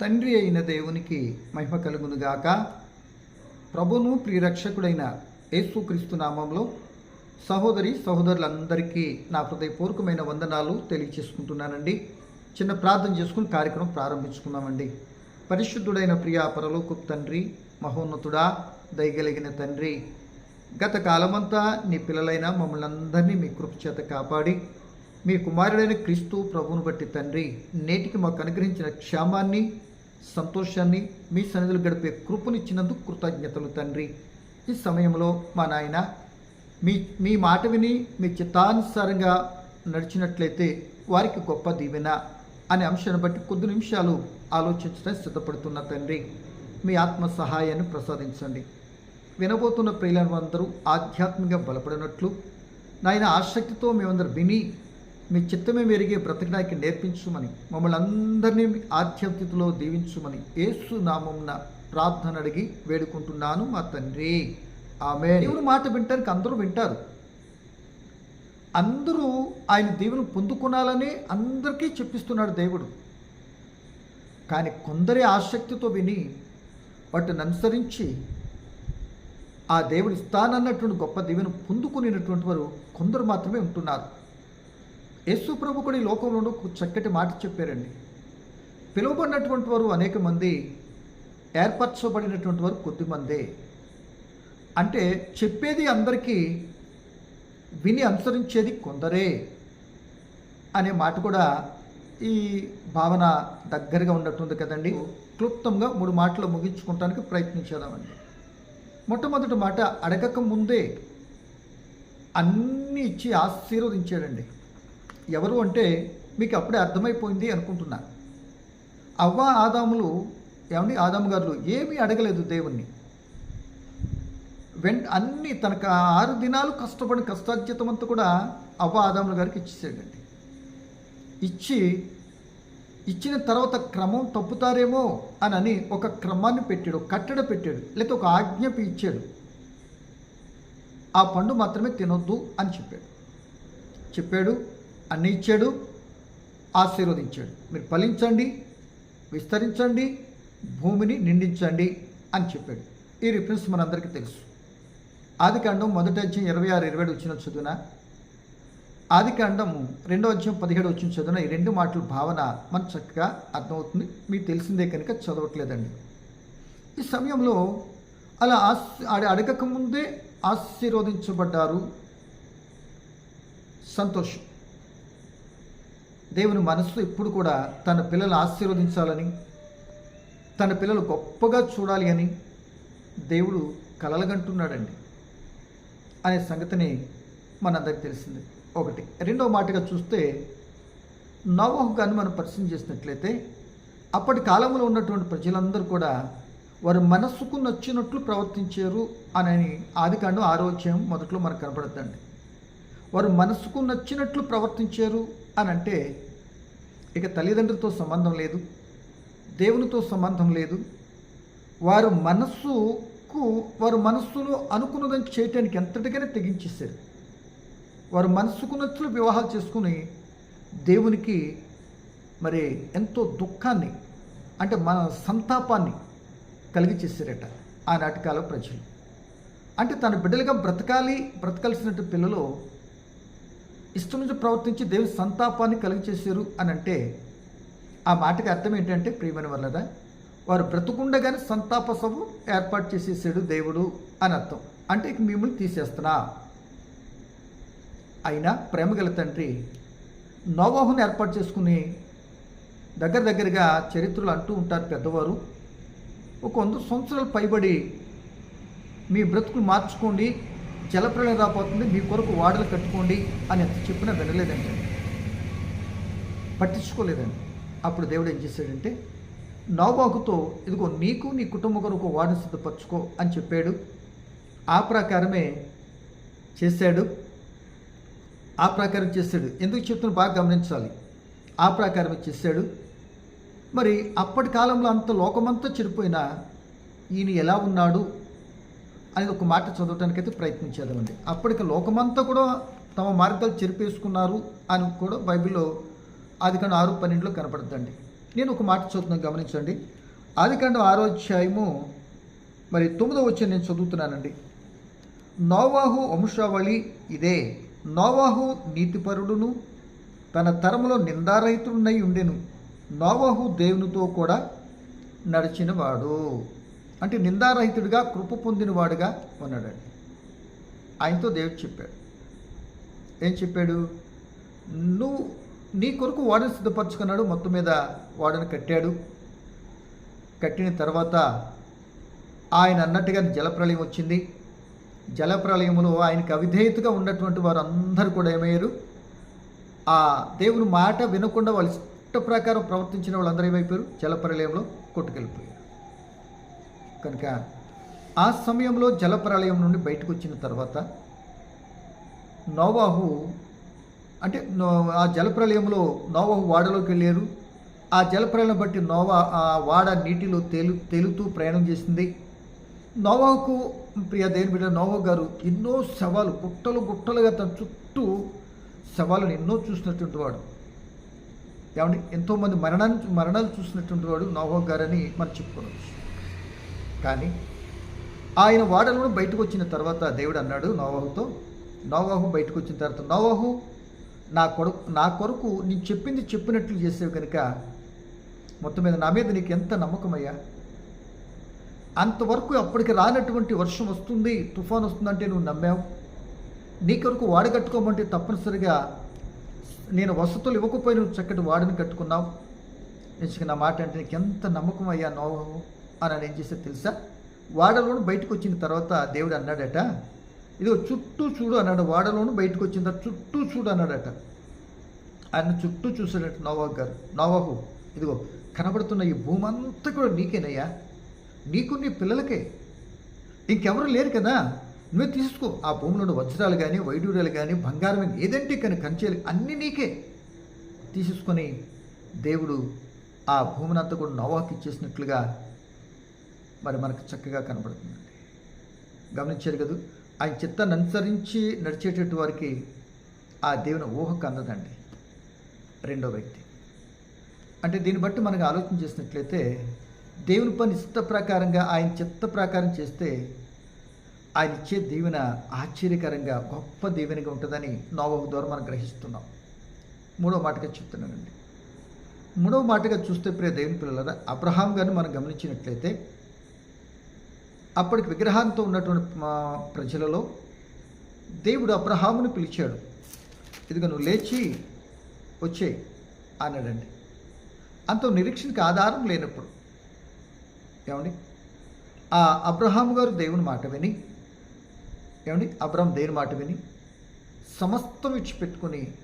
తండ్రి అయిన దేవునికి మహిమ కలుగునుగాక ప్రభును ప్రియరక్షకుడైన యేసుక్రీస్తు నామంలో సహోదరి సహోదరులందరికీ నా హృదయపూర్వకమైన వందనాలు తెలియచేసుకుంటున్నానండి. చిన్న ప్రార్థన చేసుకుని కార్యక్రమం ప్రారంభించుకున్నామండి పరిశుద్ధుడైన ప్రియా పరలోకు తండ్రి మహోన్నతుడా దయగలిగిన తండ్రి గత కాలమంతా నీ పిల్లలైన మమ్మల్ని అందరినీ మీ కృపచేత కాపాడి మీ కుమారుడైన క్రీస్తు ప్రభువును బట్టి తండ్రి నేటికి మాకు అనుగ్రహించిన క్షేమాన్ని సంతోషాన్ని మీ సన్నిధులు గడిపే కృపనిచ్చినందుకు కృతజ్ఞతలు తండ్రి. ఈ సమయంలో మా నాయన మీ మీ మాట విని మీ చిత్తానుసారంగా నడిచినట్లయితే వారికి గొప్ప దీవెన అనే అంశాన్ని బట్టి కొద్ది నిమిషాలు ఆలోచించడానికి సిద్ధపడుతున్న తండ్రి. మీ ఆత్మ సహాయాన్ని ప్రసాదించండి. వినబోతున్న ప్రియులను అందరూ ఆధ్యాత్మికంగా బలపడినట్లు నాయన ఆసక్తితో మేమందరూ విని మీ చిత్తమే మెరిగి బ్రతకడానికి నేర్పించుమని మమ్మల్ని అందరినీ ఆధ్యాత్మికలో దీవించుమని ఏసు నామంన ప్రార్థన అడిగి వేడుకుంటున్నాను మా తండ్రి. ఆమె దేవుని మాట వింటానికి అందరూ వింటారు. అందరూ ఆయన దేవుని పొందుకునాలని అందరికీ చెప్పిస్తున్నాడు దేవుడు. కానీ కొందరే ఆసక్తితో విని వాటిని అనుసరించి ఆ దేవుడు ఇస్తానన్నటువంటి గొప్ప దేవుని పొందుకునేటటువంటి వారు కొందరు మాత్రమే ఉంటున్నారు. యేసు ప్రభు కూడా ఈ లోకంలోనూ చక్కటి మాట చెప్పారండి. పిలువబడినటువంటి వారు అనేక మంది ఏర్పరచబడినటువంటి వారు కొద్దిమందే అంటే చెప్పేది అందరికీ విని అనుసరించేది కొందరే అనే మాట కూడా ఈ భావన దగ్గరగా ఉన్నట్టుంది కదండి. క్లుప్తంగా మూడు మాటలు ముగించుకోవటానికి ప్రయత్నించేదామండి మొట్టమొదటి మాట అడగక ముందే అన్నీ ఇచ్చి ఆశీర్వదించాడండి. ఎవరు అంటే మీకు అప్పుడే అర్థమైపోయింది అనుకుంటున్నా. అవ్వ ఆదాములు ఏమండి ఆదాము గారు ఏమీ అడగలేదు దేవుణ్ణి. వెంట అన్ని తనకు ఆరు దినాలు కష్టపడిన కష్టార్జితం కూడా అవ్వ ఆదాముల గారికి ఇచ్చేసాడండి. ఇచ్చి ఇచ్చిన తర్వాత క్రమం తప్పుతారేమో అని అని ఒక క్రమాన్ని పెట్టాడు కట్టడ పెట్టాడు లేకపోతే ఒక ఆజ్ఞపి ఇచ్చాడు. ఆ పండు మాత్రమే తినొద్దు అని చెప్పాడు. చెప్పాడు అన్ని ఇచ్చాడు ఆశీర్వదించాడు. మీరు ఫలించండి విస్తరించండి భూమిని నిండించండి అని చెప్పాడు. ఈ రిఫరెన్స్ మనందరికీ తెలుసు. ఆదికాండం మొదటి అధ్యయం ఇరవై ఆరు ఇరవై ఏడు వచ్చిన చదువున ఆదికాండం రెండో అధ్యయం పదిహేడు వచ్చిన చదువున ఈ రెండు మాటల భావన మనకు చక్కగా అర్థమవుతుంది. మీకు తెలిసిందే కనుక చదవట్లేదండి. ఈ సమయంలో అలా ఆశ అడగక ముందే ఆశీర్వదించబడ్డారు. సంతోషం. దేవుని మనస్సు ఎప్పుడు కూడా తన పిల్లలు ఆశీర్వదించాలని తన పిల్లలు గొప్పగా చూడాలి అని దేవుడు కలలుగంటున్నాడండి అనే సంగతిని మనందరికి తెలిసింది. ఒకటి రెండవ మాటగా చూస్తే నవోహు గారిని మనం పరిచయం చేసినట్లయితే అప్పటి కాలంలో ఉన్నటువంటి ప్రజలందరూ కూడా వారు మనస్సుకు నచ్చినట్లు ప్రవర్తించారు అని ఆదికాండం ఆరోగ్యం మొదట్లో మనకు కనపడుతుంది వారు మనసుకు నచ్చినట్లు ప్రవర్తించారు అని అంటే ఇక తల్లిదండ్రులతో సంబంధం లేదు దేవునితో సంబంధం లేదు. వారు మనస్సుకు వారు మనస్సును అనుకున్నదని చేయటానికి ఎంతటికైనా తెగించేశారు. వారు మనస్సుకు నచ్చులు వివాహాలు చేసుకుని దేవునికి మరి ఎంతో దుఃఖాన్ని అంటే మన సంతాపాన్ని కలిగిచేసారట ఆనాటి కాల ప్రజలు. అంటే తన బిడ్డలుగా బ్రతకాలి బ్రతకాల్సినట్టు పిల్లలు ఇష్టమించి ప్రవర్తించి దేవుని సంతాపాన్ని కలిగచేశారు అని అంటే ఆ మాటకి అర్థం ఏంటంటే ప్రియమైన వల్లదా వారు బ్రతుకుండగానే సంతాప సభ ఏర్పాటు చేసేసాడు దేవుడు అని అర్థం. అంటే ఇక మిమ్మల్ని తీసేస్తున్నా. అయినా ప్రేమగల తండ్రి నోవాహుని ఏర్పాటు చేసుకుని దగ్గర దగ్గరగా చరిత్రలు అంటూ ఉంటారు పెద్దవారు. ఒక వంద సంవత్సరాలు పైబడి మీ బ్రతుకులు మార్చుకోండి జలప్రలయం రాబోతుంది. మీ కొరకు వాడలు కట్టుకోండి అని ఎంత చెప్పినా వినలేదండి. పట్టించుకోలేదండి. అప్పుడు దేవుడు ఏం చేశాడంటే నోబాకుతో ఇదిగో నీకు నీ కుటుంబం కొరకు ఒక వాడని సిద్ధపరచుకో అని చెప్పాడు. ఆ ప్రకారమే చేశాడు. ఆ ప్రకారం చేశాడు. ఎందుకు చెప్తున్నా బాగా గమనించాలి. ఆ ప్రకారమే చేశాడు. మరి అప్పటి కాలంలో అంత లోకమంతా చెడిపోయినా ఈయన ఎలా ఉన్నాడు? అని ఒక మాట చదవటానికైతే ప్రయత్నించేదండి అప్పటికి లోకమంతా కూడా తమ మార్గాలు చెరిపేసుకున్నారు అని కూడా బైబిల్లో ఆది ఆరు పన్నెండులో కనపడుతుందండి. నేను ఒక మాట చదువుతున్నాను గమనించండి. ఆదికాండం ఆరో అధ్యాయము మరి తొమ్మిదో వచ్చి నేను చదువుతున్నానండి. నోవాహు వంశావళి ఇదే. నోవాహు నీతిపరుడును తన తరములో నిందారహితుడునై ఉండెను. నోవాహు దేవునితో కూడా నడిచినవాడు. అంటే నిందారహితుడిగా కృప పొందినవాడుగా ఉన్నాడండి. ఆయనతో దేవుడు చెప్పాడు. ఏం చెప్పాడు? నువ్వు నీ కొరకు వాడిని సిద్ధపరచుకున్నాడు మొత్తం మీద వాడిని కట్టాడు. కట్టిన తర్వాత ఆయన అన్నట్టుగా జలప్రలయం వచ్చింది. జలప్రలయములో ఆయనకి అవిధేయతగా ఉన్నటువంటి వారు అందరూ కూడా ఏమయ్యారు? ఆ దేవుని మాట వినకుండా వాళ్ళ ఇష్ట ప్రకారం ప్రవర్తించిన వాళ్ళందరూ ఏమైపోయారు? జలప్రలయంలో కొట్టుకెళ్ళిపోయారు. కనుక ఆ సమయంలో జలప్రలయం నుండి బయటకు వచ్చిన తర్వాత నోవాహు అంటే ఆ జలప్రలయంలో నోవాహు వాడలోకి వెళ్ళారు. ఆ జలప్రలయం బట్టి నోవా ఆ వాడ నీటిలో తేలు తేలుతూ ప్రయాణం చేసింది. నోవాకు ప్రియ దేని బిడ్డ నోవా గారు ఎన్నో సవాలు గుట్టలు గుట్టలుగా తన చుట్టూ సవాళ్ళను ఎన్నో చూసినటువంటి వాడు. ఏమంటే ఎంతోమంది మరణాన్ని మరణాలు చూసినటువంటి వాడు నోవా గారని మనం చెప్పుకోవచ్చు. కానీ ఆయన వాడలో బయటకు వచ్చిన తర్వాత దేవుడు అన్నాడు నోవాహుతో నోవాహు బయటకు వచ్చిన తర్వాత నోవాహు నా కొడుకు నా కొరకు నీ చెప్పింది చెప్పినట్లు చేసేవి కనుక మొత్తం మీద నా మీద నీకు ఎంత నమ్మకమయ్యా? అంతవరకు అప్పటికి రానటువంటి వర్షం వస్తుంది తుఫాన్ వస్తుందంటే నువ్వు నమ్మావు? నీ కొరకు వాడు కట్టుకోమంటే తప్పనిసరిగా నేను వసతులు ఇవ్వకపోయి నువ్వు చక్కటి వాడిని కట్టుకున్నావు? నిజంగా నా మాట అంటే నీకు ఎంత నమ్మకం అయ్యా నోవాహు? అని ఆయన ఏం చేసేది తెలుసా? వాడలోను బయటకు వచ్చిన తర్వాత దేవుడు అన్నాడట ఇదిగో చుట్టూ చూడు అన్నాడు. వాడలోను బయటకు వచ్చిన తర్వాత చుట్టూ చూడు అన్నాడట. ఆయన చుట్టూ చూసాడట నోవాహు గారు. నోవాహు ఇదిగో కనబడుతున్న ఈ భూమి అంతా కూడా నీకేనయ్యా? నీకు నీ పిల్లలకే? ఇంకెవరు లేరు కదా? నువ్వే తీసుకో ఆ భూమిలో ఉన్న వజ్రాలు కానీ వైడూర్యాలు కానీ బంగారం కానీ ఏదంటే కానీ కంచేలు అన్నీ నీకే. తీసేసుకొని దేవుడు ఆ భూమిని అంతా కూడా నోవాకి ఇచ్చేసినట్లుగా మరి మనకు చక్కగా కనబడుతుందండి గమనించారు కదా? ఆయన చిత్తాన్ని అనుసరించి నడిచేటట్టు వారికి ఆ దేవుని ఊహకు అందదండి. రెండో వ్యక్తి. అంటే దీన్ని బట్టి మనకు ఆలోచన చేసినట్లయితే దేవుని పని ఇష్ట ప్రకారంగా ఆయన చిత్త ప్రకారం చేస్తే ఆయన ఇచ్చే దీవెన ఆశ్చర్యకరంగా గొప్ప దీవెనగా ఉంటుందని నోవకు ద్వారా మనం గ్రహిస్తున్నాం. మూడో మాటగా చెప్తున్నానండి. మూడవ మాటగా చూస్తే ప్రియ దేవుని పిల్లల అబ్రహాం గారిని మనం గమనించినట్లయితే అప్పటికి విగ్రహంతో ఉన్నటువంటి మా ప్రజలలో దేవుడు అబ్రహాముని పిలిచాడు. ఇదిగో నువ్వు లేచి వచ్చే అన్నాడండి. అంత నిరీక్షణకి ఆధారం లేనప్పుడు. ఏమండి? ఆ అబ్రహాం గారు దేవుని మాట విని ఏమండి? అబ్రహాం దేవుని మాట విని సమస్తం విడిచిపెట్టుకొని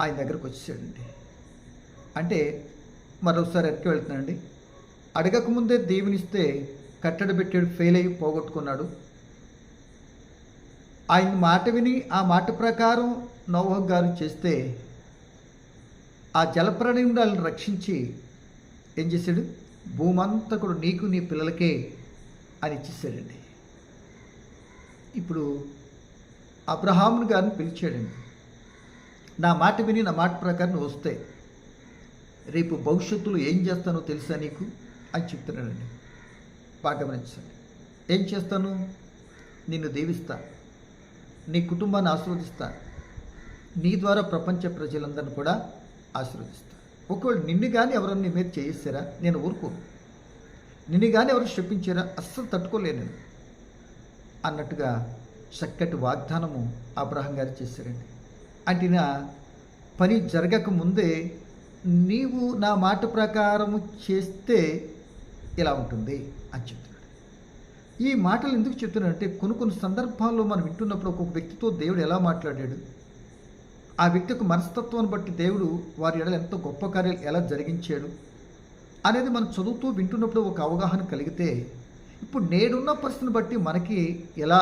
ఆయన దగ్గరకు వచ్చేసాడండి. అంటే మరోసారి ఎక్కి వెళ్తున్నాడండి? అడగకముందే దేవునిస్తే కట్టడి పెట్టాడు ఫెయిల్ అయ్యి పోగొట్టుకున్నాడు. ఆయన మాట విని ఆ మాట ప్రకారం నోవహ గారు చేస్తే ఆ జలప్రణయుడాలను రక్షించి ఏం చేశాడు? భూమంతా కూడా నీకు నీ పిల్లలకే అని ఇచ్చేసాడండి ఇప్పుడు అబ్రహాముని గారిని పిలిచాడండి. నా మాట విని నా మాట ప్రకారం వస్తే రేపు భవిష్యత్తులో ఏం చేస్తానో తెలుసా నీకు? అని చెప్తున్నాడండి. బాగా గమనించండి ఏం చేస్తాను? నిన్ను దీవిస్తా. నీ కుటుంబాన్ని ఆశీర్వదిస్తా. నీ ద్వారా ప్రపంచ ప్రజలందరిని కూడా ఆశీర్వదిస్తా. ఒకవేళ నిన్ను కానీ ఎవరన్నా నీ మీద చేయిస్తారా? నేను ఊరుకోను. నిన్ను కానీ ఎవరు శపించారా? అస్సలు తట్టుకోలేను నేను. అన్నట్టుగా చక్కటి వాగ్దానము అబ్రహం గారు చేశారండి. అంటే నా పని జరగక ముందే నీవు నా మాట ప్రకారము చేస్తే ఇలా ఉంటుంది. అని చెప్తున్నాడు. ఈ మాటలు ఎందుకు చెప్తున్నాడంటే కొన్ని కొన్ని సందర్భాల్లో మనం వింటున్నప్పుడు ఒక్కొక్క వ్యక్తితో దేవుడు ఎలా మాట్లాడాడు? ఆ వ్యక్తి యొక్క మనస్తత్వాన్ని బట్టి దేవుడు వారి ఎడలు ఎంతో గొప్ప కార్యాలు ఎలా జరిగించాడు? అనేది మనం చదువుతూ వింటున్నప్పుడు ఒక అవగాహన కలిగితే ఇప్పుడు నేడున్న పరిస్థితిని బట్టి మనకి ఎలా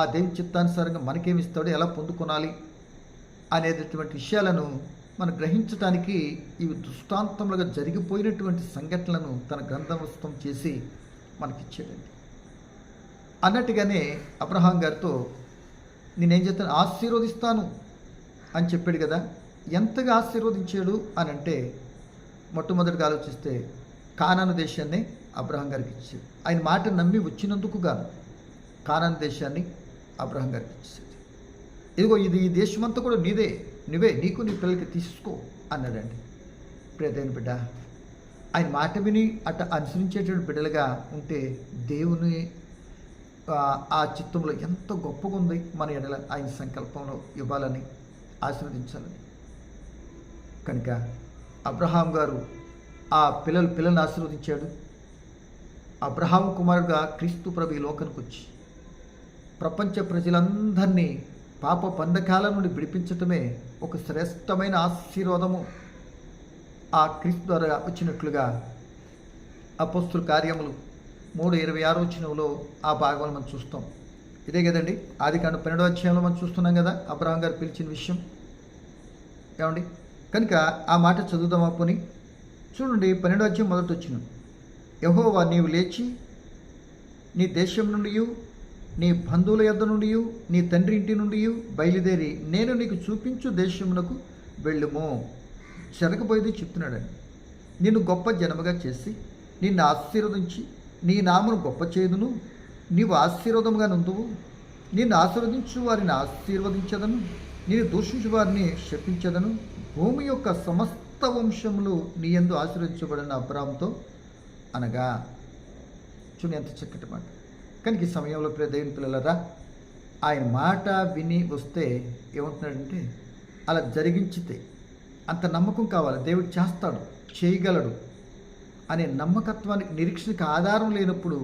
ఆ దేవి చిత్తానుసారంగా మనకేమిస్తాడో ఎలా పొందుకొనాలి అనేటటువంటి విషయాలను మనం గ్రహించడానికి ఇవి దృష్టాంతములుగా జరిగిపోయినటువంటి సంఘటనలను తన గ్రంథవస్తం చేసి మనకిచ్చాడండి అన్నట్టుగానే అబ్రహాం గారితో నేనేం చేస్తాను? ఆశీర్వదిస్తాను అని చెప్పాడు కదా. ఎంతగా ఆశీర్వదించాడు? అని అంటే మొట్టమొదటిగా ఆలోచిస్తే కానాను దేశాన్ని అబ్రహం గారికి ఇచ్చాడు ఆయన మాట నమ్మి వచ్చినందుకు గాను కానాను దేశాన్ని అబ్రహం గారికి ఇచ్చాడు ఇదిగో ఇది ఈ దేశమంతా కూడా నీదే. నువ్వే నీకు నీ పిల్లలకి తీసుకో అన్నాడండి. ప్రియదైన బిడ్డ ఆయన మాట విని అట్ట అనుసరించేటువంటి బిడ్డలుగా ఉంటే దేవుని ఆ, చిత్తంలో ఎంత గొప్పగా ఉంది మన ఎడల ఆయన సంకల్పంలో ఇవ్వాలని ఆశీర్వదించాలని. కనుక అబ్రహాం గారు ఆ పిల్లలు పిల్లల్ని ఆశీర్వదించాడు. అబ్రహాం కుమారుడుగా క్రీస్తు ప్రభు ఈ లోకానికి వచ్చి ప్రపంచ ప్రజలందరినీ పాప పందకాల నుండి విడిపించటమే ఒక శ్రేష్టమైన ఆశీర్వాదము. ఆ క్రీస్తు ద్వారా వచ్చినట్లుగా అపస్తుల కార్యములు మూడు ఇరవై ఆరు వచ్చినలో ఆ భాగంలో మనం చూస్తాం. ఇదే కదండి? ఆది కాను పన్నెండో అధ్యాయంలో మనం చూస్తున్నాం కదా అబ్రహం గారు పిలిచిన విషయం. ఏమండి? కనుక ఆ మాట చదువుదామా పోని? చూడండి పన్నెండో అధ్యాయం మొదట వచ్చిన. యహోవా నీవు లేచి నీ దేశం నుండి నీ బంధువుల యొద్ద నుండి నీ తండ్రి ఇంటి నుండి బయలుదేరి నేను నీకు చూపించు దేశమునకు వెళ్ళుము. జరగబోయేది చెప్తున్నాడండి. నిన్ను గొప్ప జనముగా చేసి నిన్ను ఆశీర్వదించి నీ నామను గొప్ప చేదును నీవు ఆశీర్వదముగా నుందువు. నిన్ను ఆశీర్వదించు వారిని ఆశీర్వదించదను. నేను దూషించు వారిని శపించదను. భూమి యొక్క సమస్త వంశములు నీ ఎందు ఆశీర్వదించబడిన అబ్రామ్తో అనగా చూడండి ఎంత చక్కటి మాట. కానీ ఈ సమయంలో ప్రియ దేవుని పిల్లలరా ఆయన మాట విని వస్తే ఏమంటున్నాడంటే అలా జరిగించితే అంత నమ్మకం కావాలి. దేవుడు చేస్తాడు చేయగలడు అనే నమ్మకత్వానికి నిరీక్షణకు ఆధారం లేనప్పుడు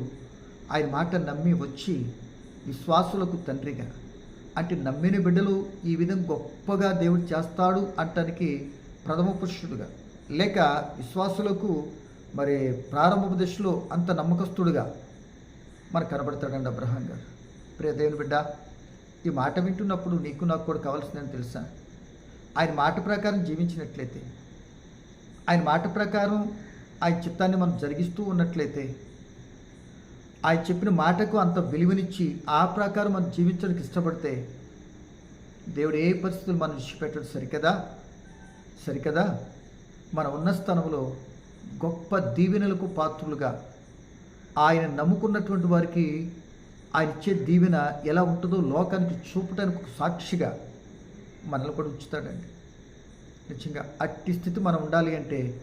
ఆయన మాట నమ్మి వచ్చి విశ్వాసులకు తండ్రిగా. అంటే నమ్మిన బిడ్డలు ఈ విధంగా గొప్పగా దేవుడు చేస్తాడు అంటానికి ప్రథమ పురుషుడుగా. లేక విశ్వాసులకు మరి ప్రారంభ దశలో అంత నమ్మకస్తుడుగా మనకు కనబడతాడండి అబ్రహాం గారు. ప్రియ దేవుని బిడ్డ ఈ మాట వింటున్నప్పుడు నీకు నాకు కూడా కావాల్సిందని తెలుసా? ఆయన మాట ప్రకారం జీవించినట్లయితే ఆయన మాట ప్రకారం ఆయన చిత్తాన్ని మనం జరిగిస్తూ ఉన్నట్లయితే ఆయన చెప్పిన మాటకు అంత విలువనిచ్చి ఆ ప్రకారం మనం జీవించడానికి ఇష్టపడితే దేవుడు ఏ పరిస్థితులు మనం విడిచిపెట్టడం సరికదా? సరికదా? మన ఉన్న స్థానంలో గొప్ప దీవెనలకు పాత్రులుగా ఆయన నమ్ముకున్నటువంటి వారికి ఆయన ఇచ్చే దీవెన ఎలా ఉంటుందో లోకానికి చూపడానికి ఒక సాక్షిగా మనల్ని కూడా ఉంచుతాడండి. నిజంగా అట్టి స్థితి మనం ఉండాలి అంటే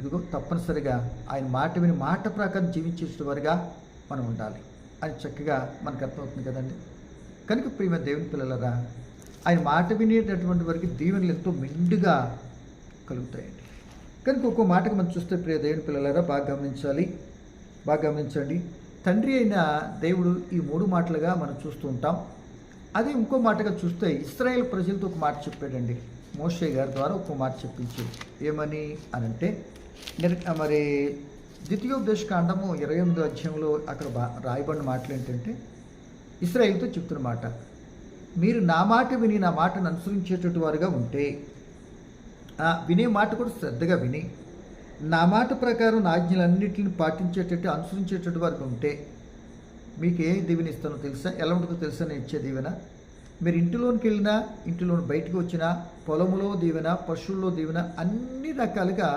ఇదిగో తప్పనిసరిగా ఆయన మాట విని మాట ప్రకారం జీవించేసేవారుగా మనం ఉండాలి అని చక్కగా మనకు అర్థమవుతుంది కదండి. కనుక ప్రియమ దేవుని పిల్లలరా ఆయన మాట వినేటటువంటి వారికి దీవెనలు ఎంతో మెండుగా కలుగుతాయండి. కనుక ఒక్కో మాటకు మనం చూస్తే ప్రియ దేవుని పిల్లలరా బాగా గమనించాలి. బాగా గమనించండి. తండ్రి అయిన దేవుడు ఈ మూడు మాటలుగా మనం చూస్తూ ఉంటాం. అది ఇంకో మాటగా చూస్తే ఇస్రాయేల్ ప్రజలతో ఒక మాట చెప్పాడండి. మోషే గారి ద్వారా ఒక మాట చెప్పించాడు ఏమని అనంటే అంటే మరి ద్వితీయోపదేశ కాండము ఇరవై ఎనిమిదో అధ్యాయంలో అక్కడ బా రాయబడిన మాటలు ఏంటంటే ఇస్రాయేల్తో చెప్తున్న మాట మీరు నా మాట విని నా మాటను అనుసరించేటటువంటి వారుగా ఉంటే వినే మాట కూడా శ్రద్ధగా విని నా మాట ప్రకారం నా ఆజ్ఞలన్నింటిని పాటించేటట్టు అనుసరించేటట్టు వారికి ఉంటే మీకు ఏ దీవెన ఇస్తానో తెలుసా? ఎలా ఉంటుందో తెలుసా? నేను ఇచ్చే దీవెన. మీరు ఇంటిలోనికి వెళ్ళినా ఇంటిలో బయటకు వచ్చినా పొలములో దీవెన పశువుల్లో దీవెన అన్ని రకాలుగా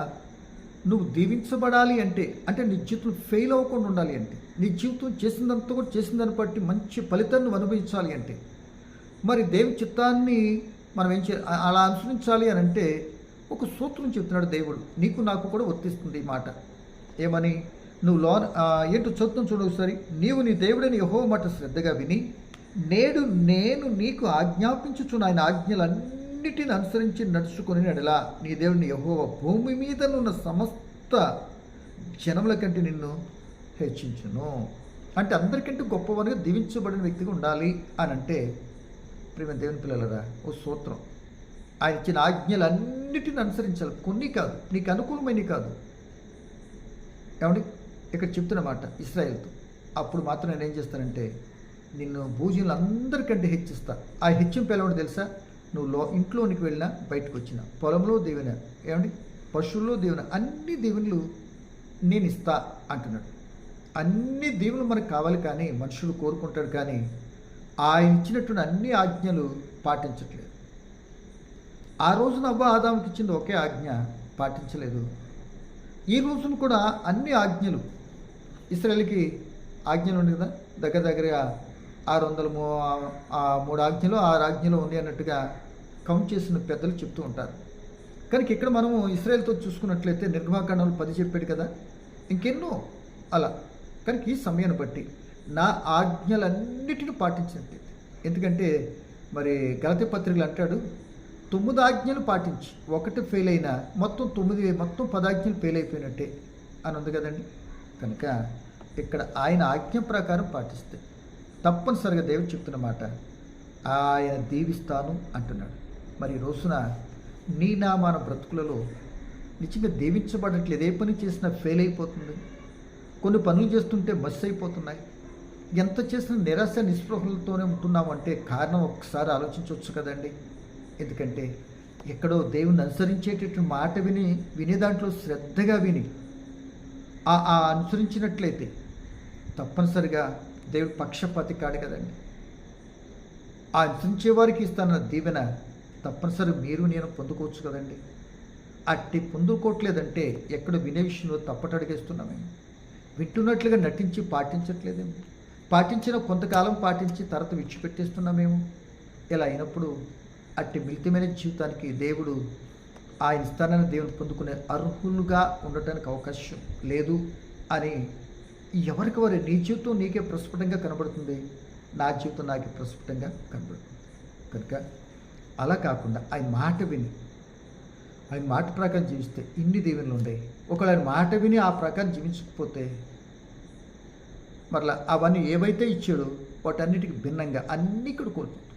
నువ్వు దీవించబడాలి అంటే అంటే నీ జీవితం ఫెయిల్ అవ్వకుండా ఉండాలి అంటే నీ జీవితం చేసిందంతా కూడా చేసిన దాన్ని బట్టి మంచి ఫలితాన్ని నువ్వు అనుభవించాలి అంటే మరి దేవుని చిత్తాన్ని మనం ఏం చేయాలి? అలా అనుసరించాలి అని అంటే ఒక సూత్రం చెప్తున్నాడు దేవుడు. నీకు నాకు కూడా వర్తిస్తుంది ఈ మాట. ఏమని? నువ్వు లోన్ ఆ, ఏంటో చదువుతాం చూడు ఒకసారి. నీవు నీ దేవుడని యహో మాట శ్రద్ధగా విని నేడు నేను నీకు ఆజ్ఞాపించుచున్న ఆయన ఆజ్ఞలన్నిటిని అనుసరించి నడుచుకుని నడలా. నీ దేవుడిని యహో భూమి మీద ఉన్న సమస్త జనముల కంటే నిన్ను హెచ్చించును. అంటే అందరికంటే గొప్పవనిగా దీవించబడిన వ్యక్తిగా ఉండాలి అని అంటే ప్రేమ దేవుని పిల్లలరా ఓ సూత్రం. ఆయన ఇచ్చిన ఆజ్ఞలన్నిటిని అనుసరించాలి. కొన్ని కాదు నీకు అనుకూలమైనవి కాదు. ఏమండి? ఇక్కడ చెప్తున్నమాట ఇస్రాయెల్తో. అప్పుడు మాత్రం నేను ఏం చేస్తానంటే నిన్ను భూజనులు అందరికంటే హెచ్చిస్తా. ఆ హెచ్చింపు ఎలా తెలుసా? నువ్వు లో ఇంట్లోనికి వెళ్ళినా బయటకు వచ్చిన. పొలంలో దీవెన ఏమండి? పశువుల్లో దేవుని అన్ని దేవుళ్ళు నేను ఇస్తా అంటున్నాడు. అన్ని దేవులు మనకు కావాలి కానీ మనుషులు కోరుకుంటాడు కానీ ఆయన ఇచ్చినటువంటి అన్ని ఆజ్ఞలు పాటించట్లేదు. ఆ రోజున అవ్వ ఆదాముకి ఇచ్చింది ఒకే ఆజ్ఞ పాటించలేదు. ఈ రోజున కూడా అన్ని ఆజ్ఞలు ఇస్రాయల్కి ఆజ్ఞలు ఉంది? కదా దగ్గర దగ్గరగా ఆరు వందల మూ ఆ మూడు ఆజ్ఞలు ఆరు ఆజ్ఞలు ఉంది అన్నట్టుగా కౌంట్ చేసిన పెద్దలు చెప్తూ ఉంటారు. కనుక ఇక్కడ మనము ఇస్రాయల్తో చూసుకున్నట్లయితే నిర్గమాకాండంలో పది చెప్పాడు కదా? ఇంకెన్నో అలా. కనుక ఈ సమయాన్ని బట్టి నా ఆజ్ఞలన్నిటిని పాటించండి. ఎందుకంటే మరి గలతి పత్రికలు అంటాడు తొమ్మిది ఆజ్ఞలు పాటించి. ఒకటి ఫెయిల్ అయినా మొత్తం తొమ్మిది మొత్తం పదాజ్ఞలు ఫెయిల్ అయిపోయినట్టే అని ఉంది కదండి? కనుక ఇక్కడ ఆయన ఆజ్ఞ ప్రకారం పాటిస్తే తప్పనిసరిగా దేవుడు చెప్తున్న మాట ఆయన దీవిస్తాను అంటున్నాడు. మరి ఈ రోజున నీ నామాన బ్రతుకులలో నిజంగా దీవించబడట్లేదు ఏ పని చేసినా ఫెయిల్ అయిపోతుంది? కొన్ని పనులు చేస్తుంటే మస్ అయిపోతున్నాయి. ఎంత చేసిన నిరాశ నిస్పృహలతోనే ఉంటున్నామంటే కారణం ఒకసారి ఆలోచించవచ్చు కదండి. ఎందుకంటే ఎక్కడో దేవుని అనుసరించేటటువంటి మాట విని వినే దాంట్లో శ్రద్ధగా విని అనుసరించినట్లయితే తప్పనిసరిగా దేవుడు పక్షపాతి కాడు కదండి. ఆ అనుసరించే వారికి ఇస్తానన్న దీవెన తప్పనిసరి మీరు నేను పొందుకోవచ్చు కదండి. అట్టి పొందుకోవట్లేదంటే ఎక్కడ వినే విషయంలో తప్పటడిగేస్తున్నామేమో వింటున్నట్లుగా నటించి పాటించట్లేదేమో. పాటించిన కొంతకాలం పాటించి తర్వాత విడిచిపెట్టేస్తున్నామేమో. ఇలా అయినప్పుడు అట్టి మిలితమైన జీవితానికి దేవుడు ఆయన ఇస్తానని దేవుని పొందుకునే అర్హులుగా ఉండటానికి అవకాశం లేదు అని ఎవరికి వారి నీ జీవితం నీకే ప్రస్ఫుటంగా కనబడుతుంది? నా జీవితం నాకే ప్రస్ఫుటంగా కనబడుతుంది. కనుక అలా కాకుండా ఆయన మాట విని ఆయన మాట ప్రకారం జీవిస్తే ఇన్ని దీవెనలు ఉండేవి ఒకవేళ ఆయన మాట విని ఆ ప్రకారం జీవించకపోతే మరలా అవన్నీ ఏవైతే ఇచ్చాడో వాటన్నిటికి భిన్నంగా అన్నీ ఇక్కడ కోల్పోతుంది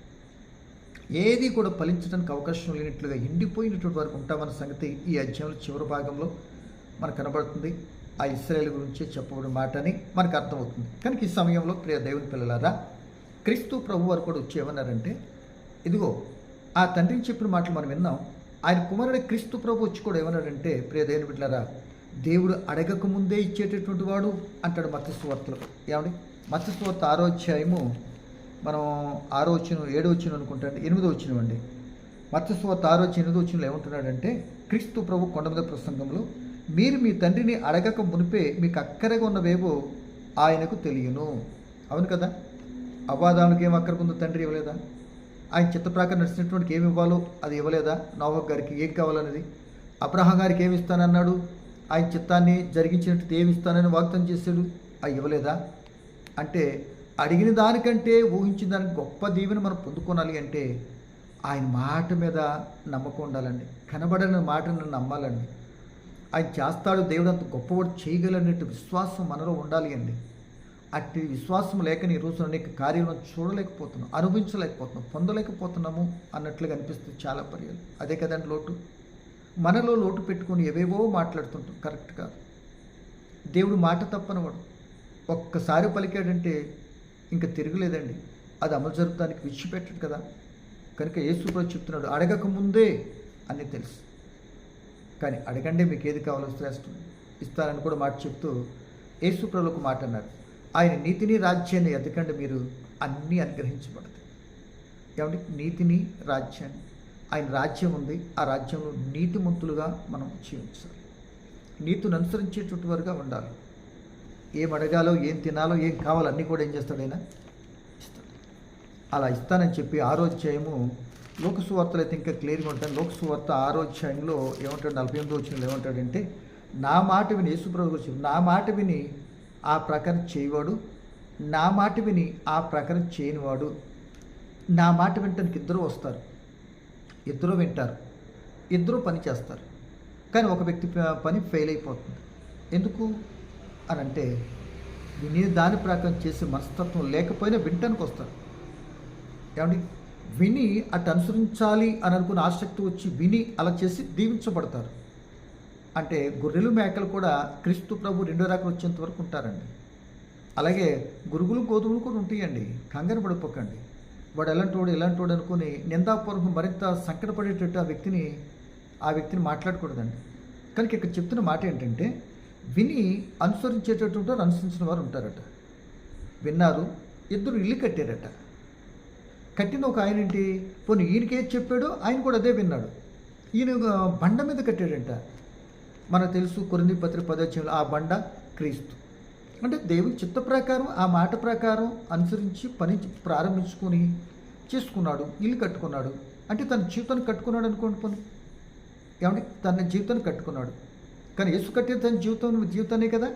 ఏది కూడా ఫలించడానికి అవకాశం లేనట్లుగా ఎండిపోయినటువంటి వరకు ఉంటామన్న సంగతి ఈ అధ్యాయంలో చివరి భాగంలో మనకు కనబడుతుంది. ఆ ఇస్రాయల్ గురించి చెప్పబడిన మాట అని మనకు అర్థమవుతుంది. కనుక ఈ సమయంలో ప్రియ దేవుని పిల్లలారా క్రీస్తు ప్రభు వారు కూడా వచ్చేమన్నారంటే ఇదిగో ఆ తండ్రిని చెప్పిన మాటలు మనం విన్నాం. ఆయన కుమారుడు క్రీస్తు ప్రభు వచ్చి కూడా ఏమన్నాడంటే ప్రియ దేవుని బిడ్డలారా దేవుడు అడగక ముందే ఇచ్చేటటువంటి వాడు అంటాడు మత్స్యవార్తలు. ఏమండి? మత్స్యవార్త ఆరోధ్యాయము మనం ఆరో వచ్చిన ఏడో వచ్చిన అనుకుంటాండి ఎనిమిదో వచ్చినవండి మత్స్యవార్త ఆరో వచ్చి ఎనిమిదో వచ్చినలో ఏమంటున్నాడంటే క్రీస్తు ప్రభు కొండ మీద ప్రసంగంలో మీరు మీ తండ్రిని అడగక మునిపే మీకు అక్కరగా ఉన్నవేవో ఆయనకు తెలియను. అవును కదా? అవాదానికి ఏం అక్కరకుందో తండ్రి ఇవ్వలేదా? ఆయన చిత్త ప్రకారం నడిచినటువంటి ఏమి ఇవ్వాలో అది ఇవ్వలేదా? నోవక్ గారికి ఏం కావాలనేది? అబ్రహం గారికి ఏమి ఇస్తానన్నాడు? ఆయన చిత్తాన్ని జరిగించినట్టు ఏమి ఇస్తానని వాగ్దానం చేశాడు? అది ఇవ్వలేదా? అంటే అడిగిన దానికంటే ఊహించిన దానికి గొప్ప దీవెన మనం పొందుకోనాలి అంటే ఆయన మాట మీద నమ్మకం ఉండాలండి. కనబడని మాటను నమ్మాలండి. ఆయన చేస్తాడు దేవుడు అంత గొప్పవాడు చేయగలనట్టు విశ్వాసం మనలో ఉండాలి అండి. అట్టి విశ్వాసం లేక నీ రోజు అనేక కార్యాలను చూడలేకపోతున్నాం అనుభవించలేకపోతున్నాం పొందలేకపోతున్నాము అన్నట్లుగా అనిపిస్తుంది చాలా పర్యాలు. అదే కదండి లోటు? మనలో లోటు పెట్టుకొని ఏవేవో మాట్లాడుతుంటాం కరెక్ట్ కాదు. దేవుడు మాట తప్పనవాడు. ఒక్కసారి పలికాడంటే ఇంకా తిరగలేదండి. అది అమలు జరుపుతానికి విడిచిపెట్టడు కదా. కనుక యేసుప్రభు చెప్తున్నాడు అడగక ముందే అని తెలుసు. కానీ అడగండి మీకు ఏది కావాలో శ్రేష్టం. ఇస్తానని కూడా మాట చెప్తూ యేసుప్రభులకు మాట అన్నారు. ఆయన నీతిని రాజ్యాన్ని ఎదకండి మీరు అన్నీ అనుగ్రహించబడతాయి. ఏమంటే నీతిని రాజ్యాన్ని. ఆయన రాజ్యం ఉంది. ఆ రాజ్యంలో నీతిమంతులుగా మనం జీవించాలి. నీతిని అనుసరించేటటువంటి వారుగా ఉండాలి. ఏం అడగాలో ఏం తినాలో ఏం కావాలో అన్నీ కూడా ఏం చేస్తాడు ఆయన? ఇస్తాడు. అలా ఇస్తానని చెప్పి ఆరోధ్యాయము లోకసువార్తలు అయితే ఇంకా క్లియర్గా ఉంటాయి. లోకసువార్త ఆరోధ్యాయంలో ఏమంటాడు? నలభై ఎనిమిది వచ్చిన ఏమంటాడంటే నా మాట విని యేసుప్రభు గురించి నా మాట విని ఆ ప్రకారం చేయవాడు నా మాట విని ఆ ప్రకారం చేయనివాడు నా మాట వినటానికి ఇద్దరు వస్తారు. ఇద్దరు వింటారు ఇద్దరు పని చేస్తారు. కానీ ఒక వ్యక్తి పని ఫెయిల్ అయిపోతుంది. ఎందుకు? అని అంటే విని దాని ప్రకారం చేసే మనస్తత్వం లేకపోయినా వినటానికి వస్తారు. ఏమండి? విని అటు అనుసరించాలి అని అనుకున్న ఆసక్తి వచ్చి విని అలా చేసి దీవించబడతారు. అంటే గొర్రెలు మేకలు కూడా క్రీస్తు ప్రభు రెండో రాకలు వచ్చేంత వరకు ఉంటారండి. అలాగే గురుగులు గోధుమలు కూడా ఉంటాయండి. కంగారు పడిపోకండి. వాడు ఎలాంటి వాడు ఎలాంటి వాడు అనుకుని నిందాపూర్వకం మరింత సంకటపడేటట్టు ఆ వ్యక్తిని ఆ వ్యక్తిని మాట్లాడకూడదండి. కనుక ఇక్కడ చెప్తున్న మాట ఏంటంటే విని అనుసరించేటటువంటి అనుసరించిన వారు ఉంటారట. విన్నారు ఇద్దరు ఇల్లు కట్టారట. కట్టిన ఒక ఆయన ఏంటి? పోనీ ఈయనకి ఏది చెప్పాడో ఆయన కూడా అదే విన్నాడు. ఈయన ఒక బండ మీద కట్టాడంట. మనకు తెలుసు కొరింది పత్ర పదోచంలో ఆ బండ క్రీస్తు. అంటే దేవుని చిత్త ప్రకారం ఆ మాట ప్రకారం అనుసరించి పని ప్రారంభించుకొని చేసుకున్నాడు ఇల్లు కట్టుకున్నాడు. అంటే తన జీవితాన్ని కట్టుకున్నాడు అనుకోండి పని. ఏమంటే తన జీవితాన్ని కట్టుకున్నాడు. కానీ యేసు కట్టే తన జీవితం జీవితానే కదా?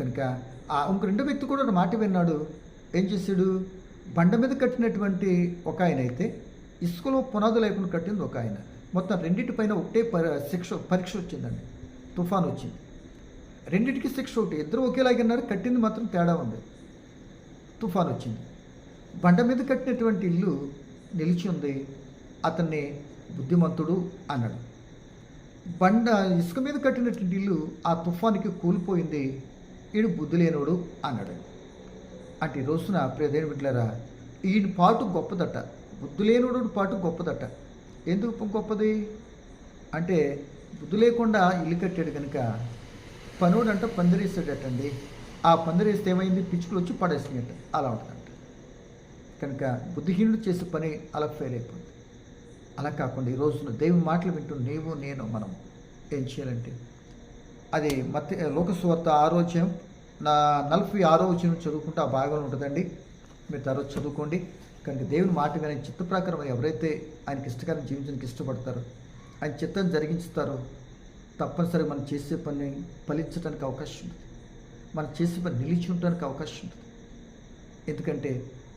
కనుక ఆ ఇంక రెండో వ్యక్తి కూడా ఒక మాట విన్నాడు. ఏం చేశాడు? బండ మీద కట్టినటువంటి ఒక ఆయన అయితే ఇసుకలో పునాదులు లేకుండా కట్టింది ఒక ఆయన. మొత్తం రెండింటిపైన ఒకటే శిక్ష పరీక్ష వచ్చిందండి. తుఫాన్ వచ్చింది. రెండింటికి శిక్ష ఒకటి. ఇద్దరు ఒకేలాగా ఉన్నారు. కట్టింది మాత్రం తేడా ఉంది. తుఫాన్ వచ్చింది. బండ మీద కట్టినటువంటి ఇల్లు నిలిచి ఉంది. అతన్ని బుద్ధిమంతుడు అన్నాడు. బండ ఇసుక మీద కట్టినటువంటి ఇల్లు ఆ తుఫానికి కూలిపోయింది. ఈయన బుద్ధి లేనోడు అన్నాడు. అంటే ఈ రోజున ప్రియదేని బిడ్డలారా ఈయన పాటు గొప్పదట. బుద్ధి లేనోడు పాటు గొప్పదట. ఎందుకు గొప్పది? అంటే బుద్ధి లేకుండా ఇల్లు కట్టాడు కనుక పనుడు అంట పందిరేసాడటండి ఆ పందిరేస్తే ఏమైంది? పిచ్చుకులు వచ్చి పడేసినట్టు అలా ఉంటుందంట. కనుక బుద్ధిహీనుడు చేసే పని అలా ఫెయిల్ అయిపోయింది అలా కాకుండా ఈ రోజున దేవుని మాటలు వింటూ నీవు నేను మనం ఏం చేయాలంటే అది మత లోకస్వార్త ఆరోగ్యం నా నలభై ఆరో వచ్చిన చదువుకుంటే ఆ భాగంలో ఉంటుందండి. మీరు తర్వాత చదువుకోండి. కనుక దేవుని మాట కానీ చిత్త ప్రకారం ఎవరైతే ఆయనకి ఇష్టకరం జీవించడానికి ఇష్టపడతారో ఆయన చిత్తం జరిగించుతారో తప్పనిసరిగా మనం చేసే పని ఫలించడానికి అవకాశం ఉంటుంది మనం చేసే పని నిలిచి ఉండడానికి అవకాశం ఉంటుంది ఎందుకంటే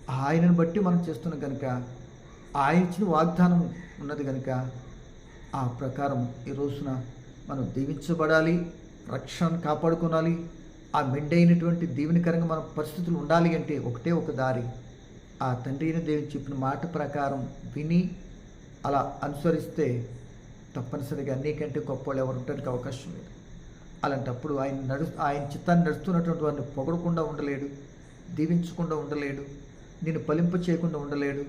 ఆయనను బట్టి మనం చేస్తున్నాం కనుక ఆయన ఇచ్చిన వాగ్దానం ఉన్నది కనుక ఆ ప్రకారం ఈ రోజున మనం దీవించబడాలి రక్షణ కాపాడుకోవాలి ఆ మెండైనటువంటి దీవెనకరంగా మన పరిస్థితులు ఉండాలి అంటే ఒకటే ఒక దారి. ఆ తండ్రి అయిన దేవుని చెప్పిన మాట ప్రకారం విని అలా అనుసరిస్తే తప్పనిసరిగా అన్నికంటే గొప్ప వాళ్ళు ఎవరు ఉండడానికి అవకాశం లేదు. అలాంటప్పుడు ఆయన నడు ఆయన చిత్తాన్ని నడుస్తున్నటువంటి వారిని పొగడకుండా ఉండలేడు దీవించకుండా ఉండలేడు నేను పలింప చేయకుండా ఉండలేడు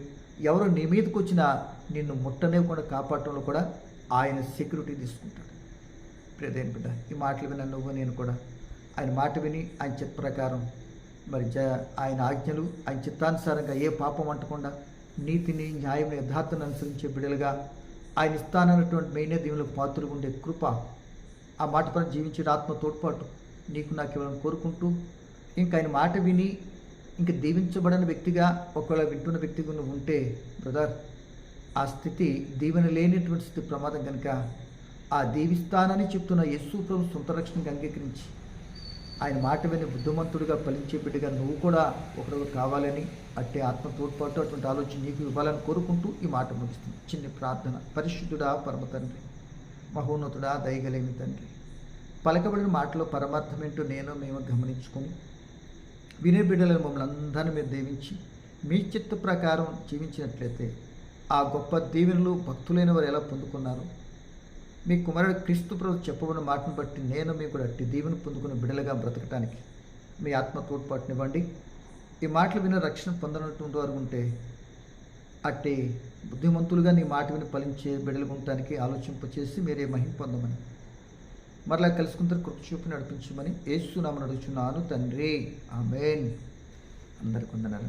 ఎవరు నీ మీదకి వచ్చినా నిన్ను ముట్టనేకుండా కాపాడటంలో కూడా ఆయన సెక్యూరిటీ తీసుకుంటాడు. ప్రియదేని బిడ్డ ఈ మాటలు విన్న నువ్వు నేను కూడా. ఆయన మాట విని ఆయన చిత్త ప్రకారం మరి జ ఆయన ఆజ్ఞలు ఆయన చిత్తానుసారంగా ఏ పాపం అంటకుండా నీతిని న్యాయం యథార్థను అనుసరించే బిడ్డలుగా ఆయన ఇస్తానన్నటువంటి మెయిన్ దేవులకు పాత్రలు ఉండే కృప ఆ మాట పైన జీవించే ఆత్మ తోడ్పాటు నీకు నాకు ఇవ్వాలని కోరుకుంటూ ఇంకా ఆయన మాట విని ఇంకా దీవించబడిన వ్యక్తిగా ఒకవేళ వింటున్న వ్యక్తిగా నువ్వు ఉంటే బ్రదర్ ఆ స్థితి దీవెన లేనిటువంటి స్థితి ప్రమాదం కనుక ఆ దీవిస్తానని చెప్తున్న యస్సు ప్రభు సొంతరక్షణకు అంగీకరించి ఆయన మాట విని బుద్ధిమంతుడిగా ఫలించే బిడ్డగా నువ్వు కూడా ఒకరోజు కావాలని అట్టే ఆత్మ తోడ్పాటు అటువంటి ఆలోచన నీకు ఇవ్వాలని కోరుకుంటూ ఈ మాట ముగిస్తుంది. చిన్న ప్రార్థన. పరిశుద్ధుడా పరమ తండ్రి మహోన్నతుడా దయగలేమి తండ్రి పలకబడిన మాటలో పరమార్థమేంటో నేను మేము గమనించుకొని వినే బిడ్డలను మమ్మల్ని అందరినీ మీరు దీవించి మీ చిత్త ప్రకారం జీవించినట్లయితే ఆ గొప్ప దీవెనలు భక్తులైన వారు ఎలా పొందుకున్నారు? మీ కుమారుడు క్రీస్తు ప్రభు చెప్పబడిన మాటను బట్టి నేను మీకు కూడా అట్టి దీవెన పొందుకున్న బిడ్డలుగా బ్రతకటానికి మీ ఆత్మ తోడ్పాటునివ్వండి. ఈ మాటలు విన రక్షణ పొందనటువంటి వారు ఉంటే అట్టి బుద్ధిమంతులుగా నీ మాట విని ఫలించే బిడ్డలు ఉండటానికి ఆలోచింపచేసి మీరే మహిం పొందమని మరలా కలుసుకుంటారు కృప చూపి నడిపించమని ఏసునామని అడుగుచున్నాను తండ్రి. ఆమెన్. అందరికి వందనాలు.